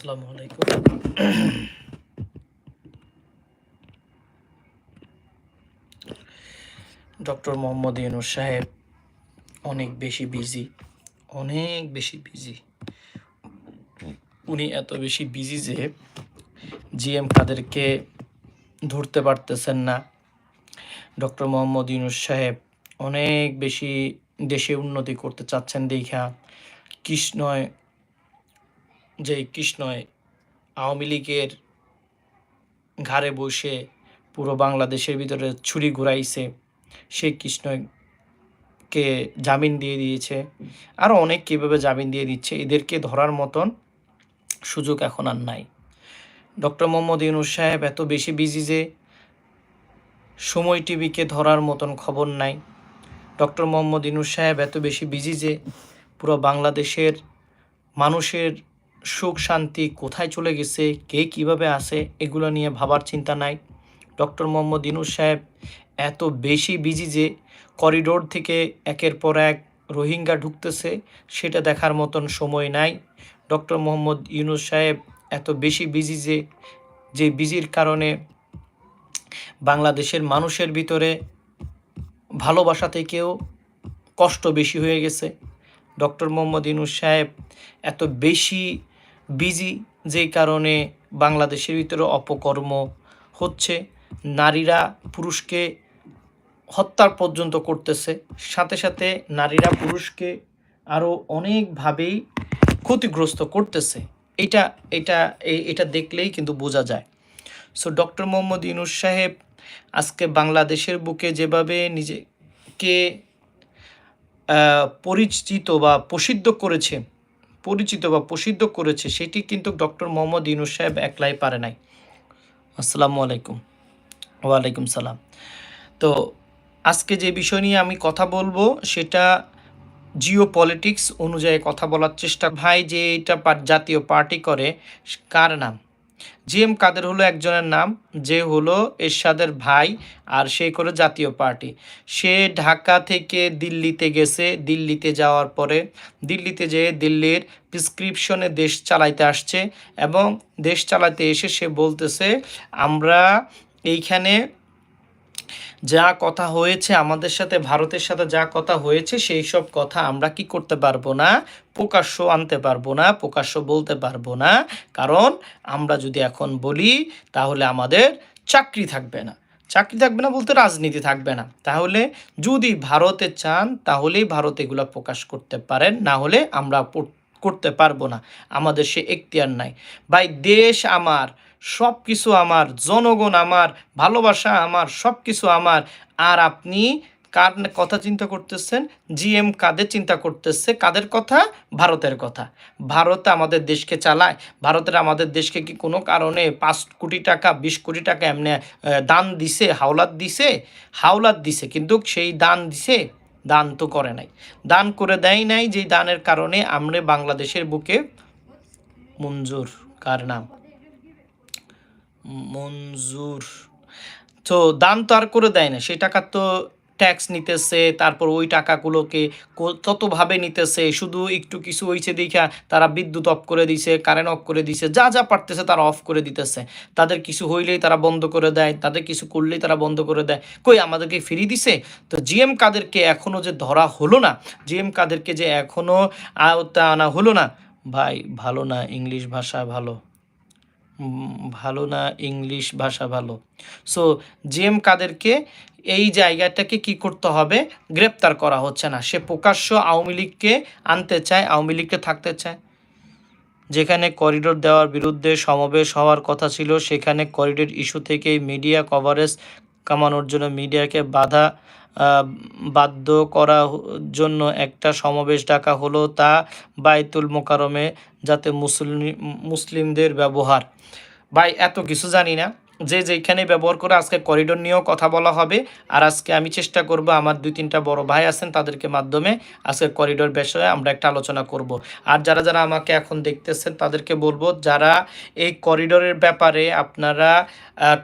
আসসালামু আলাইকুম। ডক্টর মোহাম্মদ ইউনুস সাহেব অনেক বেশি বিজি, অনেক বেশি বিজি। উনি এত বেশি বিজি যে জিএম কাদেরকে ধরতে পারতেছেন না। ডক্টর মোহাম্মদ ইউনুস সাহেব অনেক বেশি দেশে উন্নতি করতে চাচ্ছেন দেখা, কৃষ্ণয় যে কৃষ্ণয় আওয়ামী লীগের ঘাড়ে বসে পুরো বাংলাদেশের ভিতরে ছুরি ঘুরাইছে। সেই কৃষ্ণকে জামিন দিয়ে দিয়েছে। আরও অনেক কীভাবে জামিন দিয়ে দিচ্ছে, এদেরকে ধরার মতন সুযোগ এখন আর নাই। ডক্টর মোহাম্মদ ইউনুস সাহেব এত বেশি বিজি যে সময় টিভিকে ধরার মতন খবর নাই। ডক্টর মোহাম্মদ ইউনুস সাহেব এত বেশি বিজি যে পুরো বাংলাদেশের মানুষের সুখ, শান্তি কোথায় চলে গেছে, কে কীভাবে আছে, এগুলো নিয়ে ভাবার চিন্তা নাই। ডক্টর মোহাম্মদ ইনুস সাহেব এত বেশি বিজি যে করিডোর থেকে একের পর এক রোহিঙ্গা ঢুকতেছে, সেটা দেখার মতন সময় নাই। ডক্টর মোহাম্মদ ইউনুস সাহেব এত বেশি বিজি যে যে বিজির কারণে বাংলাদেশের মানুষের ভিতরে ভালোবাসা থেকেও কষ্ট বেশি হয়ে গেছে। ডক্টর মোহাম্মদ ইনুস সাহেব এত বেশি বিজি, যেই কারণে বাংলাদেশের ভিতরে অপকর্ম হচ্ছে। নারীরা পুরুষকে হত্যার পর্যন্ত করতেছে। সাথে সাথে নারীরা পুরুষকে আরও অনেকভাবেই ক্ষতিগ্রস্ত করতেছে। এটা এটা এটা দেখলেই কিন্তু বোঝা যায়। সো, ডক্টর মোহাম্মদ ইউনুস সাহেব আজকে বাংলাদেশের বুকে যেভাবে নিজেকে পরিচিত বা প্রসিদ্ধ করেছে পরিচিত বা প্রসিদ্ধ করেছে, সেটি কিন্তু ডক্টর মোহাম্মদ ইউনুস সাহেব একলাই পারে নাই। আসসালামু আলাইকুম। ওয়ালাইকুম সালাম। তো আজকে যে বিষয় নিয়ে আমি কথা বলব, সেটা জিও পলিটিক্স অনুযায়ী কথা বলার চেষ্টা ভাই যে এটা জাতীয় পার্টি করে, কার নাম? জি এম কাদের হলো একজনের নাম, যে হলো এরশাদের ভাই আর সে করে জাতীয় পার্টি। সে ঢাকা থেকে দিল্লিতে গেছে, দিল্লিতে যাওয়ার পরে দিল্লিতে যেয়ে দিল্লির প্রিসক্রিপশনে দেশ চালাইতে আসছে এবং দেশ চালাতে এসে সে বলতেছে, আমরা এইখানে যা কথা হয়েছে আমাদের সাথে, ভারতের সাথে যা কথা হয়েছে, সেই সব কথা আমরা কি করতে পারব না? প্রকাশ্য আনতে পারব না, প্রকাশ্য বলতে পারব না। কারণ আমরা যদি এখন বলি, তাহলে আমাদের চাকরি থাকবে না। চাকরি থাকবে না বলতে রাজনীতি থাকবে না। তাহলে যদি ভারতে চান, তাহলেই ভারত এগুলো প্রকাশ করতে পারেন। না হলে আমরা করতে পারব না। আমাদের সে এখতিয়ার নাই। ভাই, দেশ আমার সব কিছু আমার, জনগণ আমার, ভালোবাসা আমার সব কিছু আমার। আর আপনি কার কথা চিন্তা করতেছেন? জিএম কাদের চিন্তা করতেছে? কাদের কথা? ভারতের কথা। ভারত আমাদের দেশকে চালায়। ভারতের আমাদের দেশকে কি কোনো কারণে পাঁচ কোটি টাকা, বিশ কোটি টাকা এমনি দান দিছে, হাওলাত দিছে? হাওলাত দিছে, কিন্তু সেই দান দিছে দান তো করে নাই। দান করে দেয় নাই যেই দানের কারণে আমরা বাংলাদেশের বুকে মঞ্জুর। কার নাম? মঞ্জুর। তো দান তো আর করে দেয় না সেই টাকা তো ট্যাক্স নিতেছে, তারপর ওই টাকাগুলোকে কতভাবে নিতেছে, শুধু একটু কিছু হয়েছে দেখা তারা বিদ্যুৎ অফ করে দিছে কারেন্ট অফ করে দিছে, যা যা পারতেছে তারা অফ করে দিতেছে। তাদের কিছু হইলেই তারা বন্ধ করে দেয়, তাদের কিছু করলেই তারা বন্ধ করে দেয়। কই, আমাদেরকে ফিরিয়ে দিছে? তো জিএম কাদেরকে এখনও যে ধরা হলো না জিএম কাদেরকে যে এখনও আওতা আনা হলো না, ভাই ভালো না ইংলিশ ভাষা ভালো। ভালো না ইংলিশ ভাষা ভালো। সো জেম কাদেরকে এই জায়গাটাকে কি করতে হবে? গ্রেপ্তার করা হচ্ছে না। সে প্রকাশ্য আওয়ামী লীগকে আনতে চায়, আওয়ামী লীগকে থাকতে চায়। যেখানে করিডোর দেওয়ার বিরুদ্ধে সমাবেশ হওয়ার কথা ছিল, সেখানে করিডোর ইস্যু থেকেই মিডিয়া কভারেজ কামানোর জন্য মিডিয়াকে বাধা বাধ্য করা হ- জন্য একটা সমাবেশ ডাকা হলো তা বাইতুল মোকারমে যাতে মুসলিম, মুসলিমদের ব্যবহার। ভাই, এত কিছু জানি না। যে যেখানে ব্যবহার করে আজকে করিডোর নিয়েও কথা বলা হবে, আর আজকে আমি চেষ্টা করব আমার দুই তিনটা বড় ভাই আছেন তাদেরকে মাধ্যমে আজকে করিডোর বিষয়ে আমরা একটা আলোচনা করব। আর যারা যারা আমাকে এখন দেখতেছেন তাদেরকে বলব, যারা এই করিডোরের ব্যাপারে আপনারা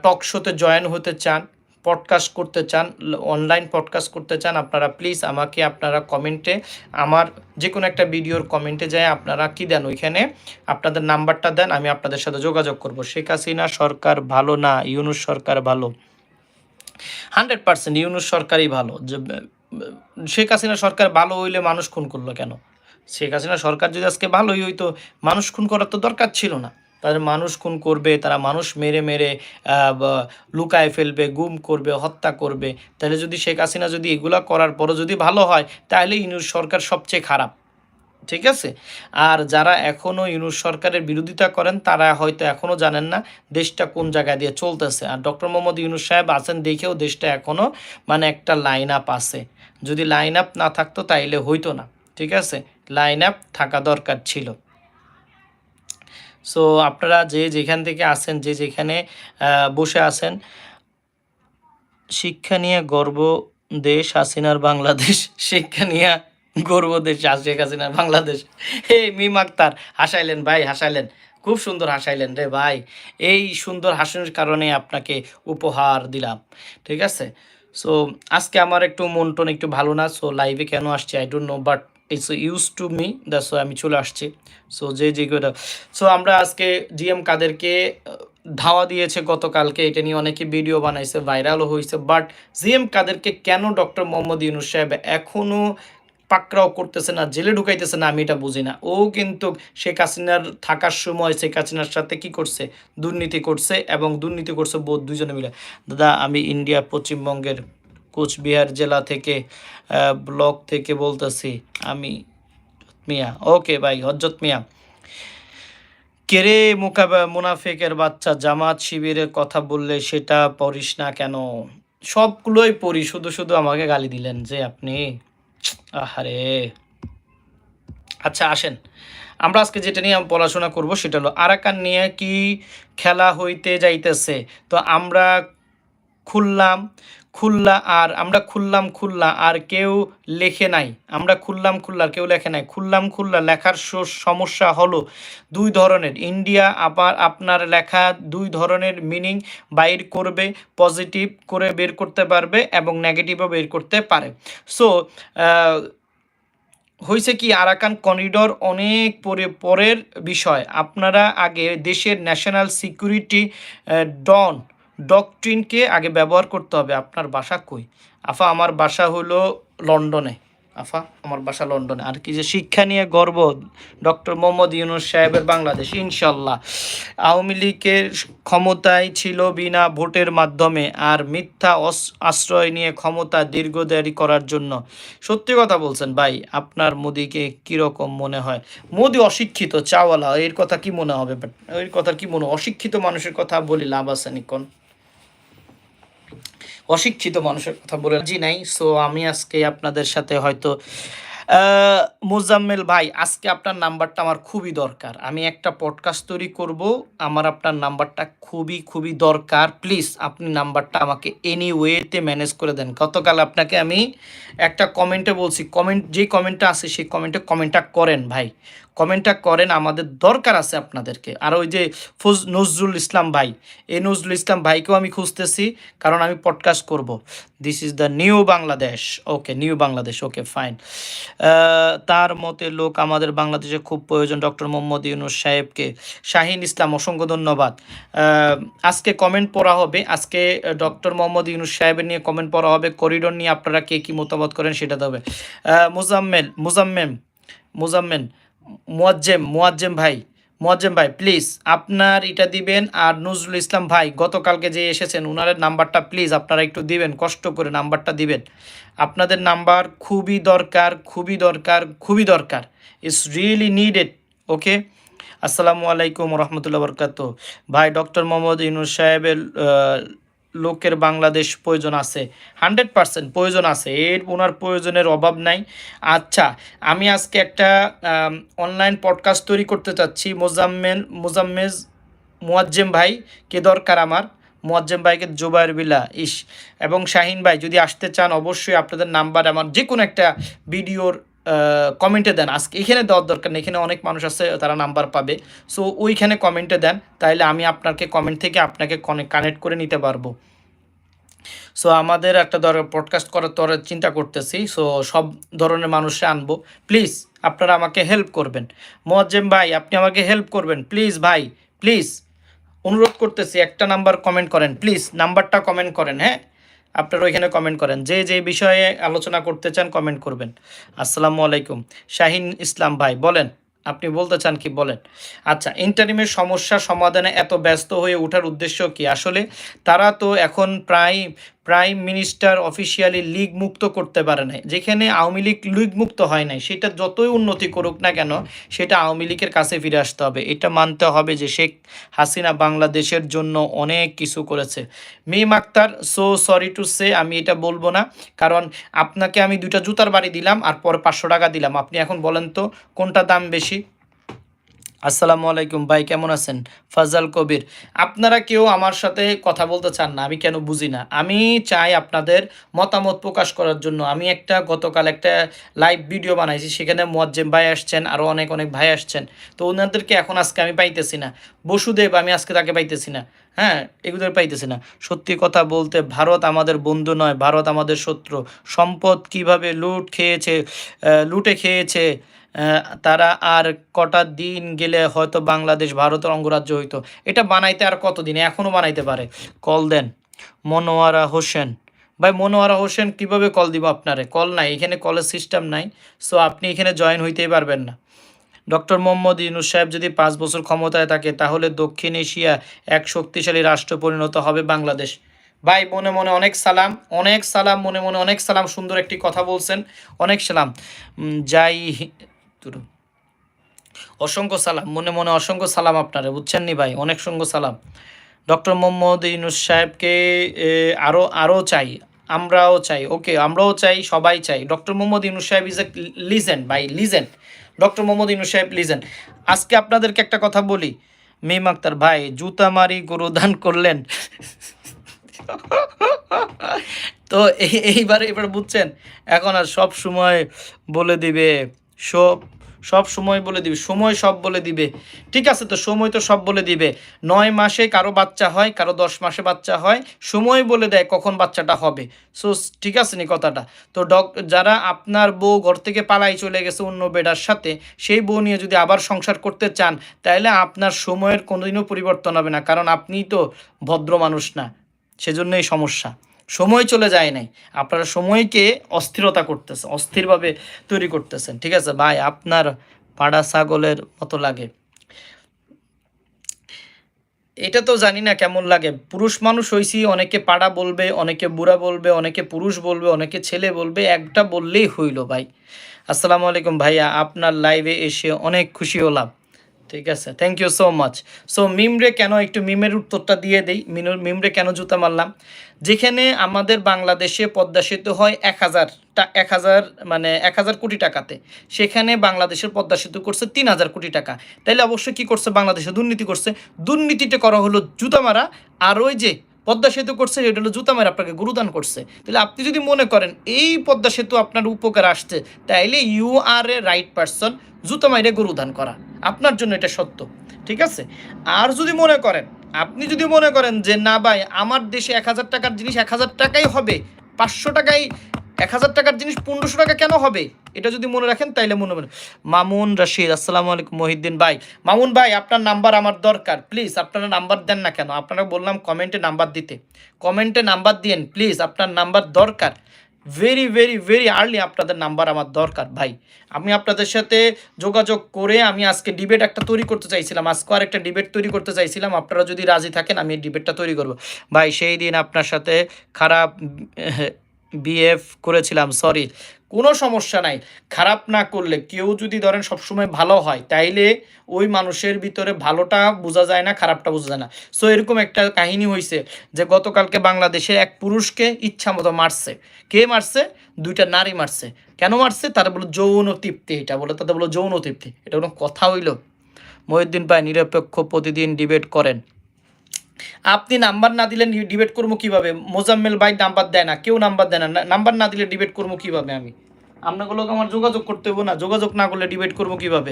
টক শোতে জয়েন হতে চান পডকাস্ট করতে চান অনলাইন পডকাস্ট করতে চান, আপনারা প্লিজ আমাকে, আপনারা কমেন্টে আমার যে কোনো একটা ভিডিওর কমেন্টে যায়, আপনারা কি দেন ওইখানে? আপনাদের নাম্বারটা দেন, আমি আপনাদের সাথে যোগাযোগ করব। শেখ হাসিনা সরকার ভালো না? ইউনুস সরকার ভালো? হান্ড্রেড পার্সেন্ট ইউনুস সরকারই ভালো। যে শেখ হাসিনা সরকার ভালো হইলে মানুষ খুন করল কেন? শেখ হাসিনা সরকার যদি আজকে ভালোই হইতো, মানুষ খুন করার তো দরকার ছিল না। তাদের মানুষ খুন করবে, তারা মানুষ মেরে মেরে লুকায় ফেলবে, গুম করবে, হত্যা করবে। তাহলে যদি শেখ হাসিনা যদি এগুলা করার পরও যদি ভালো হয়, তাহলে ইউনুস সরকার সবচেয়ে খারাপ। ঠিক আছে? আর যারা এখনও ইউনুস সরকারের বিরোধিতা করেন, তারা হয়তো এখনও জানেন না দেশটা কোন জায়গায় দিয়ে চলতেছে। আর ডক্টর মোহাম্মদ ইউনুস সাহেব আছেন দেখেও দেশটা এখনও মানে একটা লাইন আপ আছে। যদি লাইন আপ না থাকতো তাইলে হইতো না। ঠিক আছে? লাইন আপ থাকা দরকার ছিল। সো আপনারা যে যেখান থেকে আসেন যে যেখানে বসে আছেন, শিক্ষা নিয়ে গর্ব দেশ হাসিনার বাংলাদেশ, শিক্ষা নিয়ে গর্ব দেশ শেখ হাসিনার বাংলাদেশ। হে মিম আক্তার, হাসাইলেন ভাই, হাসাইলেন। খুব সুন্দর হাসাইলেন রে ভাই। এই সুন্দর হাসির কারণে আপনাকে উপহার দিলাম, ঠিক আছে? সো আজকে আমার একটু মন টন একটু ভালো না সো লাইভে কেন আসছে? I don't know but it's use to me that's আমি চলে আসছি। সো যে যে সো আমরা আজকে জিএম কাদেরকে ধাওয়া দিয়েছে গতকালকে, এটা নিয়ে অনেকে ভিডিও বানাইছে ভাইরালও হয়েছে বাট জিএম কাদেরকে কেন ডক্টর মোহাম্মদ ইউনুস সাহেব এখনও পাকড়াও করতেছে না, জেলে ঢুকাইতেছে না, আমি এটা বুঝি না। ও কিন্তু শেখ হাসিনার থাকার সময় শেখ হাসিনার সাথে কি করছে? দুর্নীতি করছে এবং দুর্নীতি করছে বোধ দুজনে মিলে। দাদা, আমি ইন্ডিয়া পশ্চিমবঙ্গের কোচবিহার জেলা থেকে ব্লক থেকে বলতেছি আমি মিয়া। ওকে ভাই, হজরত মিয়া। কেরে মোকাবা, মুনাফেকের বাচ্চা, জামাত শিবিরের কথা বললে সেটা পড়িস না কেন? সবগুলোই পড়ি, শুধু শুধু আমাকে গালি দিলেন যে আপনি। আহারে। আচ্ছা আসেন। আমরা আজকে যেটা নিয়ে পড়াশোনা করব সেটা হলো, আরাকান নিয়ে কি খেলা হইতে যাইতেছে? তো আমরা খুললাম খুললা আর, আমরা খুললাম খুললা আর কেউ লেখে নাই। আমরা খুললাম খুললা কেউ লেখে নাই। খুললাম খুললা লেখার সমস্যা হলো দুই ধরনের। ইন্ডিয়া আবার আপনার লেখা দুই ধরনের মিনিং বাইর করবে পজিটিভ করে বের করতে পারবে এবং নেগেটিভও বের করতে পারে। সো হয়েছে কি আরাকান করিডোর অনেক পরে পরের বিষয়। আপনারা আগে দেশের ন্যাশনাল সিকিউরিটি ডন ডকট্রিনকে আগে ব্যবহার করতে হবে, আপনার বাসা কই? আফা, আমার বাসা হলো লন্ডনে। আফা, আমার বাসা লন্ডনে। আর কি যে শিক্ষা নিয়ে গর্ব ডক্টর মোহাম্মদ ইউনুস সাহেবের বাংলাদেশ, ইনশাল্লাহ। আওয়ামী লীগের ক্ষমতায় ছিল বিনা ভোটের মাধ্যমে আর মিথ্যা আশ্রয় নিয়ে ক্ষমতা দীর্ঘদারি করার জন্য। সত্যি কথা বলছেন, ভাই, আপনার মোদিকে কীরকম মনে হয়? মোদি অশিক্ষিত, চাওয়ালা, এর কথা কি মনে হবে? বাট এর কথা কি মনে অশিক্ষিত মানুষের কথা বলি, লাভ আছে নিকন অশিক্ষিত মানুষের কথা বলে জি নাই। সো আমি আজকে আপনাদের সাথে হয়তো মোজাম্মেল ভাই, আজকে আপনার নাম্বারটা আমার খুবই দরকার। আমি একটা পডকাস্ট তৈরি করব, আমার আপনার নাম্বারটা খুবই খুবই দরকার। প্লিজ আপনি নাম্বারটা আমাকে এনি ওয়েতে ম্যানেজ করে দেন। গতকাল আপনাকে আমি একটা কমেন্টে বলছি কমেন্ট যে কমেন্টটা আছে, সেই কমেন্টে কমেন্টটা করেন ভাই। কমেন্টটা করেন, আমাদের দরকার আছে আপনাদেরকে। আর ওই যে ফজ নজরুল ইসলাম ভাই, এই নজরুল ইসলাম ভাইকেও আমি খুঁজতেছি, কারণ আমি পডকাস্ট করব। This is the new Bangladesh okay new Bangladesh okay fine তার মতে লোক আমাদের বাংলাদেশে খুব প্রয়োজন ডক্টর মোহাম্মদ ইউনুস সাহেবকে। শাহিন ইসলাম, অসংখ্য ধন্যবাদ। আজকে কমেন্ট পড়া হবে। আজকে ডক্টর মোহাম্মদ ইউনুস সাহেবের নিয়ে কমেন্ট পড়া হবে। করিডোর নিয়ে আপনারা কে কী মতামত করেন সেটা দেবে মুজাম্মেল, মুজাম্মেম মুজাম্মেন মুয়াজ্জেম, মোয়াজ্জেম ভাই মোয়াজ্জেম ভাই প্লিজ আপনার এটা দিবেন আর নজরুল ইসলাম ভাই, গতকালকে যে এসেছেন ওনার নাম্বারটা প্লিজ আপনারা একটু দিবেন, কষ্ট করে নাম্বারটা দিবেন। আপনাদের নাম্বার খুবই দরকার খুবই দরকার খুবই দরকার। ইটস রিয়েলি নিডেড ওকে আসসালামু আলাইকুম রহমতুল্লাহ বরকাত ভাই ডক্টর মোহাম্মদ ইউনুস সাহেবের লোকের বাংলাদেশ প্রয়োজন আছে। হান্ড্রেড পার্সেন্ট প্রয়োজন আছে। এর ওনার প্রয়োজনের অভাব নাই। আচ্ছা আমি আজকে একটা অনলাইন পডকাস্ট তৈরি করতে চাচ্ছি। মোজাম্মেল, মোজাম্মেজ মুয়াজ্জেম ভাই, কে দরকার আমার? মোয়াজ্জেম ভাইকে জোবায়ের বিলা ইস। এবং শাহিন ভাই, যদি আসতে চান, অবশ্যই আপনাদের নাম্বার, আমার যে কোনো একটা ভিডিওর কমেন্টে দেন। আজকে এখানে দেওয়ার দরকার নেই। এখানে অনেক মানুষ আছে, তারা নাম্বার পাবে। সো ওইখানে কমেন্টে দেন, তাইলে আমি আপনাকে কমেন্ট থেকে আপনাকে কানেক্ট করে নিতে পারব। সো আমাদের একটা ধর পডকাস্ট করার তোর চিন্তা করতেছি। সো সব ধরনের মানুষে আনব। প্লিজ আপনারা আমাকে হেল্প করবেন। মোয়াজ্জেম ভাই, আপনি আমাকে হেল্প করবেন। প্লিজ ভাই প্লিজ অনুরোধ করতেছি, একটা নাম্বার কমেন্ট করেন। প্লিজ নাম্বারটা কমেন্ট করেন হ্যাঁ? আপনারা ওইখানে কমেন্ট করেন। যে যে বিষয়ে আলোচনা করতে চান কমেন্ট করবেন। আসসালামু আলাইকুম। শাহিন ইসলাম ভাই, বলেন, আপনি বলতে চান কি? বলেন। আচ্ছা ইন্টারনিমের সমস্যা সমাধানে এত ব্যস্ত হয়ে ওঠার উদ্দেশ্য কি? আসলে তারা তো এখন প্রায় প্রাইম মিনিস্টার অফিসিয়ালি লিগ মুক্ত করতে পারে নাই। যেখানে আওয়ামী লীগ লিগ মুক্ত হয় নাই, সেটা যতই উন্নতি করুক না কেন, সেটা আওয়ামী লীগের কাছে ফিরে আসতে হবে। এটা মানতে হবে যে শেখ হাসিনা বাংলাদেশের জন্য অনেক কিছু করেছে। Meem Akter, so sorry to say, আমি এটা বলব না। কারণ আপনাকে আমি দুইটা জুতার বাড়ি দিলাম আর পরে পাঁচশো টাকা দিলাম। আপনি এখন বলেন তো, কোনটা দাম বেশি? আসসালামু আলাইকুম, ভাই কেমন আছেন? ফাজাল কবির, আপনারা কেউ আমার সাথে কথা বলতে চান না, আমি কেন বুঝি না? আমি চাই আপনাদের মতামত প্রকাশ করার জন্য। আমি একটা গতকাল একটা লাইভ ভিডিও বানাইছি, সেখানে মোয়াজ্জেম ভাই আসছেন আরও অনেক অনেক ভাই আসছেন। তো ওনাদেরকে এখন আজকে আমি পাইতেছি না। বসুদেব আমি আজকে তাকে পাইতেছি না। হ্যাঁ এগুলোর পাইতেছি না। সত্যি কথা বলতে, ভারত আমাদের বন্ধু নয়, ভারত আমাদের শত্রু। সম্পদ কীভাবে লুট খেয়েছে লুটে খেয়েছে তারা আর কটা দিন গেলে হয়তো বাংলাদেশ ভারতের অঙ্গরাজ্য হইতো। এটা বানাইতে আর কতদিন? এখনও বানাইতে পারে। কল দেন। মনোয়ারা হোসেন। ভাই, মনোয়ারা হোসেন কীভাবে কল দিব আপনারে? কল নাই, এখানে কলের সিস্টেম নাই। সো আপনি এখানে জয়েন হইতেই পারবেন না। ডক্টর মোহাম্মদ ইউনুস সাহেব যদি পাঁচ বছর ক্ষমতায় থাকে, তাহলে দক্ষিণ এশিয়া এক শক্তিশালী রাষ্ট্র পরিণত হবে বাংলাদেশ। ভাই, মনে মনে অনেক সালাম। অনেক সালাম, মনে মনে অনেক সালাম। সুন্দর একটি কথা বলছেন। অনেক সালাম। যাই তুরু। অসংখ্য সালাম, মনে মনে অসংখ্য সালাম আপনারা, বুঝছেন নি ভাই? অনেক সঙ্গ সালাম। ডক্টর মোহাম্মদ ইউনুস সাহেবকে আরও আরও চাই, আমরাও চাই, ওকে, আমরাও চাই, সবাই চাই। Doctor Mohammad Yunus Saheb is a legend ভাই, legend. Doctor Mohammad Yunus Saheb legend. আজকে আপনাদেরকে একটা কথা বলি। মিম আক্তার, ভাই, জুতা মারি গরু দান করলেন। তো এই- এইবার এবার বুঝছেন, এখন আর সব সময় বলে দিবে সব সব সময় বলে দিবে, সময় সব বলে দিবে। ঠিক আছে তো, সময় তো সব বলে দিবে। নয় মাসে কারও বাচ্চা হয়, কারও দশ মাসে বাচ্চা হয়, সময় বলে দেয় কখন বাচ্চাটা হবে। সো ঠিক আছে নি কথাটা? তো ডক, যারা আপনার বউ ঘর থেকে পালাই চলে গেছে অন্য বেডার সাথে, সেই বউ নিয়ে যদি আবার সংসার করতে চান তাহলে আপনার সময়ের কোনোদিনও পরিবর্তন হবে না, কারণ আপনিই তো ভদ্র মানুষ না, সেজন্যই সমস্যা। সময় চলে যায় নাই। আপনারা সময়কে অস্থিরতা করতেছেন অস্থিরভাবে তৈরি করতেছেন, ঠিক আছে? ভাই, আপনার পাড়া ছাগলের মতো লাগে। এটা তো জানি না কেমন লাগে। পুরুষ মানুষ হইছি, অনেকে পাড়া বলবে, অনেকে বুড়া বলবে, অনেকে পুরুষ বলবে, অনেকে ছেলে বলবে, একটা বললেই হইল ভাই। আসসালামু আলাইকুম ভাইয়া, আপনার লাইভে এসে অনেক খুশি হলাম। ঠিক আছে thank you so much so মিমরে কেন একটু মিমের উত্তরটা দিয়ে দেই? মিনুর মিমরে কেন জুতা মারলাম? যেখানে আমাদের বাংলাদেশে পদ্মা সেতু হয় এক হাজার এক হাজার মানে এক হাজার কোটি টাকাতে। সেখানে বাংলাদেশের পদ্মা সেতু করছে তিন হাজার কোটি টাকা। তাইলে অবশ্যই কি করছে? বাংলাদেশে দুর্নীতি করছে। দুর্নীতিটা করা হলো জুতা মারা। আর ওই যে পদ্মা সেতু করছে, এটা হলো জুতা মেরে আপনাকে গুরুদান করছে। তাহলে আপনি যদি মনে করেন এই পদ্মা সেতু আপনার উপকার আসছে, তাইলে you are a right person জুতা মাইরে গুরুদান করা। আপনার জন্য এটা সত্য, ঠিক আছে? আর যদি মনে করেন, আপনি যদি মনে করেন যে না ভাই, আমার দেশে এক হাজার টাকার জিনিস এক হাজার টাকাই হবে, পাঁচশো টাকায় এক হাজার টাকার জিনিস পনেরোশো টাকা কেন হবে? এটা যদি মনে রাখেন, তাইলে মনে মনে মামুন রশিদ, আসসালামু আলাইকুম, মহিদ্দিন ভাই। মামুন ভাই, আপনার নাম্বার আমার দরকার। প্লিজ, আপনারা নাম্বার দেন না কেন? আপনারা বললাম কমেন্টে নাম্বার দিতে। কমেন্টে নাম্বার দিয়েন, প্লিজ, আপনার নাম্বার দরকার। ভেরি ভেরি ভেরি আর্লি আপনাদের নাম্বার আমার দরকার, ভাই। আমি আপনাদের সাথে যোগাযোগ করে আমি আজকে ডিবেট একটা তৈরি করতে চাইছিলাম। আজকে আর একটা ডিবেট তৈরি করতে চাইছিলাম। আপনারা যদি রাজি থাকেন, আমি এই ডিবেটটা তৈরি করব। ভাই, সেই দিন আপনার সাথে খারাপ বিএফ করেছিলাম সরি কোনো সমস্যা নাই। খারাপ না করলে, কেউ যদি ধরেন সবসময় ভালো হয়, তাইলে ওই মানুষের ভিতরে ভালোটা বোঝা যায় না, খারাপটা বোঝা যায় না। সো এরকম একটা কাহিনী হয়েছে যে, গতকালকে বাংলাদেশে এক পুরুষকে ইচ্ছা মতো মারছে। কে মারছে? দুইটা নারী মারছে। কেন মারছে? তারা বলো যৌন তৃপ্তি এটা। বলে তাদের বলো যৌন তৃপ্তি। এটা কোনো কথা হইল? মহিউদ্দিন ভাই নিরপেক্ষ প্রতিদিন ডিবেট করেন। আপনি নাম্বার না দিলে ডিবেট করব কীভাবে? মোজাম্মেল ভাই নাম্বার দেয় না, কেউ নাম্বার দেয় না। নাম্বার না দিলে ডিবেট করব কীভাবে আমি? আপনাগুলোকে আমার যোগাযোগ করতে হব না। যোগাযোগ না করলে ডিবেট করব কীভাবে?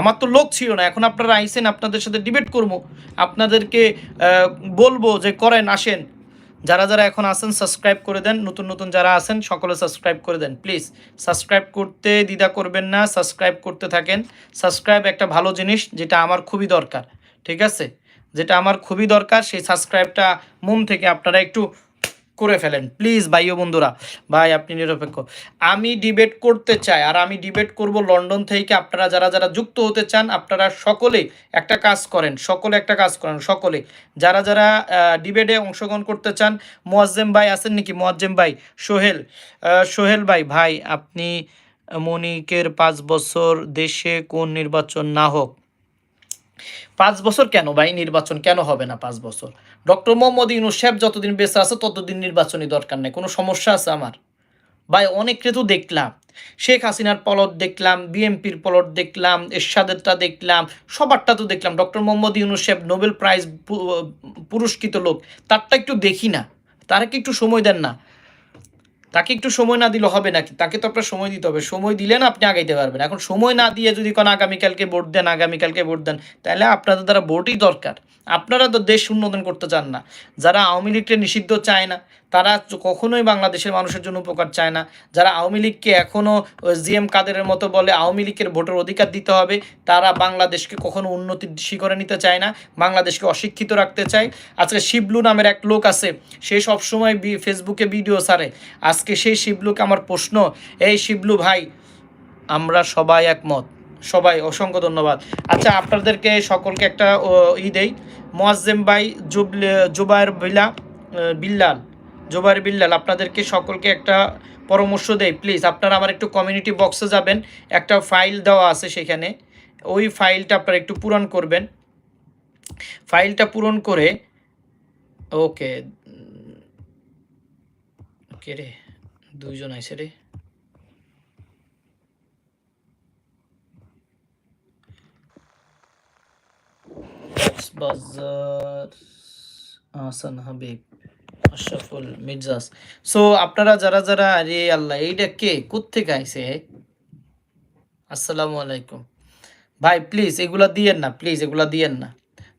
আমার তো লোক ছিল না, এখন আপনারা আইসেন, আপনাদের সাথে ডিবেট করব। আপনাদেরকে বলব যে করেন, আসেন। যারা যারা এখন আছেন সাবস্ক্রাইব করে দেন। নতুন নতুন যারা আছেন, সকলে সাবস্ক্রাইব করে দেন প্লিজ সাবস্ক্রাইব করতে দ্বিধা করবেন না সাবস্ক্রাইব করতে থাকেন। সাবস্ক্রাইব একটা ভালো জিনিস, যেটা আমার খুবই দরকার, ঠিক আছে? যেটা আমার খুবই দরকার, সেই সাবস্ক্রাইবটা মন থেকে আপনারা একটু করে ফেলেন। প্লিজ ভাই ও বন্ধুরা, ভাই আপনি নিরপেক্ষ। আমি ডিবেট করতে চাই, আর আমি ডিবেট করব লন্ডন থেকে। আপনারা যারা যারা যুক্ত হতে চান, আপনারা সকলে একটা কাজ করেন, সকলে একটা কাজ করেন, সকলে। যারা যারা ডিবেটে অংশগ্রহণ করতে চান, মোয়াজ্জেম ভাই আছেন নাকি? মোয়াজ্জেম ভাই, সোহেল সোহেল ভাই ভাই, আপনি মনিকের পাঁচ বছর দেশে কোন নির্বাচন না হোক পাঁচ বছর কেন ভাই নির্বাচন কেন হবে না পাঁচ বছর? ডক্টর মোহাম্মদ ইউনুস সাহেব যতদিন বেঁচে আছে, ততদিন নির্বাচনই দরকার নেই। কোনো সমস্যা আছে আমার? ভাই, অনেককে তো দেখলাম। শেখ হাসিনার পলট দেখলাম বিএমপির পলট দেখলাম, এরশাদেরটা দেখলাম, সবারটা তো দেখলাম। ডক্টর মোহাম্মদ ইউনুস সাহেব নোবেল প্রাইজ পুরস্কৃত লোক, তারটা একটু দেখি না। তারা কি একটু সময় দেন না? তাকে একটু সময় না দিলে হবে নাকি? তাকে তো আপনার সময় দিতে হবে। সময় দিলে না আপনি আগাইতে পারবেন। এখন সময় না দিয়ে যদি কোনো আগামীকালকে ভোট দেন, আগামীকালকে ভোট দেন, তাহলে আপনাদের দ্বারা ভোটই দরকার। আপনারা তো দেশ উন্নয়ন করতে চান না। যারা আওয়ামী লীগকে নিষিদ্ধ চায় না তারা কখনোই বাংলাদেশের মানুষের জন্য উপকার চায় না। যারা আওয়ামী লীগকে এখনও জিএম কাদেরের মতো বলে আওয়ামী লীগের ভোটের অধিকার দিতে হবে, তারা বাংলাদেশকে কখনো উন্নতির শিখরে নিতে চায় না, বাংলাদেশকে অশিক্ষিত রাখতে চায়। আজকে শিবলু নামের এক লোক আছে, সে সবসময় ফেসবুকে ভিডিও সারে আজকে সেই শিবলুকে আমার প্রশ্ন, এই শিবলু ভাই, আমরা সবাই একমত, সবাই অসংখ্য ধন্যবাদ। আচ্ছা আপনাদেরকে সকলকে একটা ই দেই। মোয়াজ্জেম ভাই জুবল, জুবায়ের বিলা বিল্লাল। জুবায়ের বিল্লাল, আপনাদেরকে সকলকে একটা পরামর্শ দেয় প্লিজ আপনারা আমার একটু কমিউনিটি বক্সে যাবেন, একটা ফাইল দেওয়া আছে সেখানে, ওই ফাইলটা আপনারা একটু পূরণ করবেন ফাইলটা পূরণ করে, ওকে কে রে, দুইজন আছে রে, কক্সবাজার, আহসান হাবিব। আশরাফুল মির্জাস। সো আপনারা যারা যারা, আরে আল্লাহ, এইটা কে? কোত্থেকে আইছে? আসসালামু আলাইকুম। ভাই প্লিজ এগুলা দিয়েন না প্লিজ এগুলা দিয়েন না।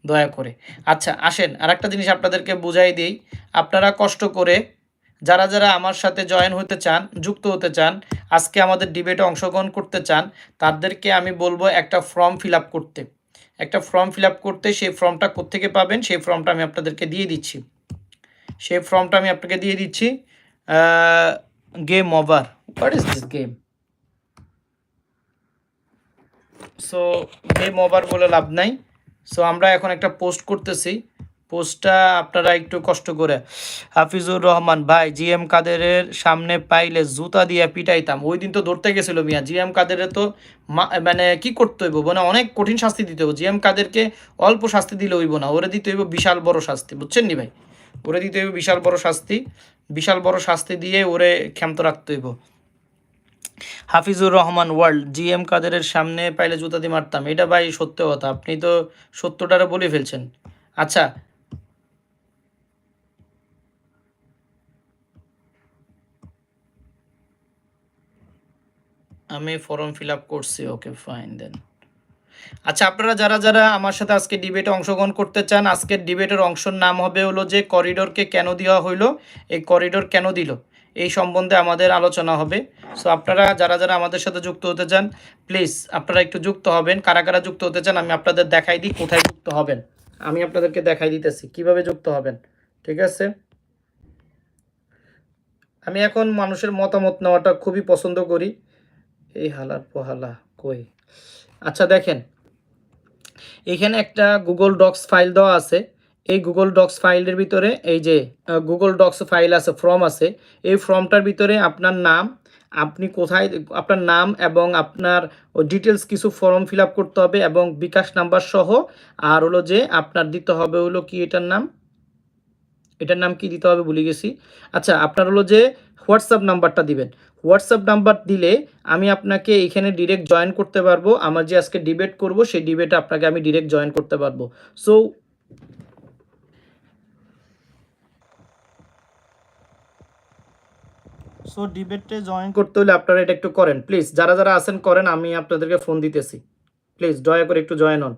দয়া করে। আচ্ছা আসেন আর একটা জিনিস আপনাদেরকে বুঝাই দিই। আপনারা কষ্ট করে যারা যারা আমার সাথে জয়েন হতে চান, যুক্ত হতে চান, আজকে আমাদের ডিবেটে অংশগ্রহণ করতে চান, তাদেরকে আমি বলব একটা ফর্ম ফিল করতে। একটা ফর্ম ফিল করতে, সেই ফর্মটা কোত্থেকে পাবেন, সেই ফর্মটা আমি আপনাদেরকে দিয়ে দিচ্ছি। সেই ফর্মটা আমি আপনাকে দিয়ে দিচ্ছি। Game over what is this game so game over বলে লাভ নাই। সো আমরা এখন একটা পোস্ট করতেছি। পোস্টটা আপনারা একটু কষ্ট করে। হাফিজুর রহমান, ভাই জিএম কাদেরের সামনে পাইলে জুতা দিয়ে পিটাইতাম। ওই দিন তো ধরতে গেছিল মিয়া। জিএম কাদেরে তো মা- মানে কি করতে হইব? মানে অনেক কঠিন শাস্তি দিতে হইব। জিএম কাদেরকে অল্প শাস্তি দিলে হইব না। ওরে দিতে হইব বিশাল বড় শাস্তি। বুঝছেন নি ভাই? ওরে দিতে হইব বিশাল বড় শাস্তি। বিশাল বড় শাস্তি দিয়ে ওরে ক্ষান্ত রাখতে হইব। হাফিজুর রহমান ওয়ার্ল্ড, জিএম কাদেরের সামনে পাইলে জুতা দিয়ে মারতাম। এটা ভাই সত্য কথা, আপনি তো সত্যটারে বলে ফেলছেন। আচ্ছা। আমি ফর্ম ফিল আপ করছি, ওকে, ফাইন দেন। আচ্ছা আপনারা যারা যারা আমার সাথে আজকে ডিবেটে অংশগ্রহণ করতে চান, আজকের ডিবেটের অংশের নাম হবে হলো যে করিডোরকে কেন দেওয়া হইল? এই করিডোর কেন দিল? এই সম্বন্ধে আমাদের আলোচনা হবে। সো আপনারা যারা যারা আমাদের সাথে যুক্ত হতে চান প্লিজ আপনারা একটু যুক্ত হবেন। কারা কারা যুক্ত হতে চান, আমি আপনাদের দেখাই দিই কোথায় যুক্ত হবেন। আমি আপনাদেরকে দেখাই দিতেছি, কীভাবে যুক্ত হবেন, ঠিক আছে? আমি এখন মানুষের মতামত নেওয়াটা খুবই পছন্দ করি। এই হালার পোহালা কই? আচ্ছা দেখেন এখানে একটা গুগল ডক্স ফাইল দেওয়া আছে। এই গুগল ডক্স ফাইলের ভিতরে এই যে গুগল ডক্স ফাইল আছে ফর্ম আছে, এই ফর্মটার ভিতরে আপনার নাম, আপনি কোথায়, আপনার নাম এবং আপনার ডিটেলস কিছু ফর্ম ফিল করতে হবে এবং বিকাশ নাম্বার সহ, আর হলো যে আপনার দিতে হবে হলো কি এটার নাম? এটার নাম কি দিতে হবে ভুলে গেছি। আচ্ছা আপনার হলো যে হোয়াটসঅ্যাপ নাম্বারটা দিবেন। হোয়াটসঅ্যাপ নাম্বার দিলে আমি আপনাকে এখানে ডিরেক্ট জয়েন করতে পারব। আমার যে আজকে ডিবেট করব সেই ডিবেটে আপনাকে আমি ডিরেক্ট জয়েন করতে পারব। সো সো ডিবেটে জয়েন করতে হলে আপনারা এটা একটু করেন। প্লিজ যারা যারা আছেন করেন। আমি আপনাদেরকে ফোন দিতেছি। প্লিজ দয়া করে একটু জয়েন হন।